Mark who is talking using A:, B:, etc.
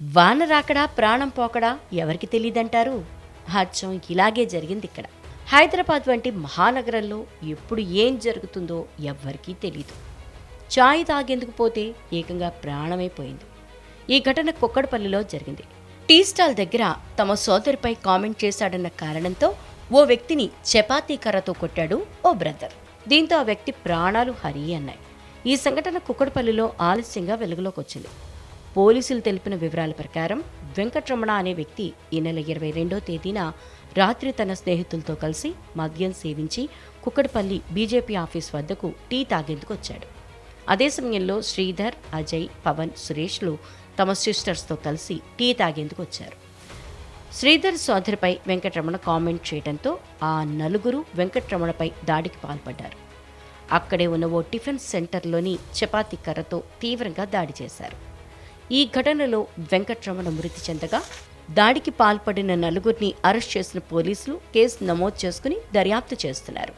A: వాన రాకడా ప్రాణం పోకడా ఎవరికి తెలియదంటారు అచ్చం ఇలాగే జరిగింది ఇక్కడ. హైదరాబాద్ వంటి మహానగరంలో ఎప్పుడు ఏం జరుగుతుందో ఎవ్వరికీ తెలియదు చాయ్ తాగేందుకు పోతే ఏకంగా ప్రాణమైపోయింది ఈ ఘటన కుక్కడపల్లిలో జరిగింది. టీ స్టాల్ దగ్గర తమ సోదరిపై కామెంట్ చేశాడన్న కారణంతో ఓ వ్యక్తిని చపాతీ కర్రతో కొట్టాడు ఓ బ్రదర్. దీంతో ఆ వ్యక్తి ప్రాణాలు హరి అన్నాయి. ఈ సంఘటన కుక్కడపల్లిలో ఆలస్యంగా వెలుగులోకి వచ్చింది. పోలీసులు తెలిపిన వివరాల ప్రకారం వెంకటరమణ అనే వ్యక్తి ఈ నెల ఇరవై రెండో తేదీన రాత్రి తన స్నేహితులతో కలిసి మద్యం సేవించి కుక్కడపల్లి బీజేపీ ఆఫీస్ వద్దకు టీ తాగేందుకు వచ్చాడు. అదే సమయంలో శ్రీధర్ అజయ్ పవన్ సురేష్లు తమ సిస్టర్స్తో కలిసి టీ తాగేందుకు వచ్చారు. శ్రీధర్ సోదరిపై వెంకటరమణ కామెంట్ చేయడంతో ఆ నలుగురు వెంకటరమణపై దాడికి పాల్పడ్డారు. అక్కడే ఉన్న ఓ టిఫిన్ సెంటర్లోని చపాతీ కర్రతో తీవ్రంగా దాడి చేశారు. ఈ ఘటనలో వెంకట్రమణ మృతి చెందగా దాడికి పాల్పడిన నలుగురిని అరెస్ట్ చేసిన పోలీసులు కేసు నమోదు చేసుకుని దర్యాప్తు చేస్తున్నారు.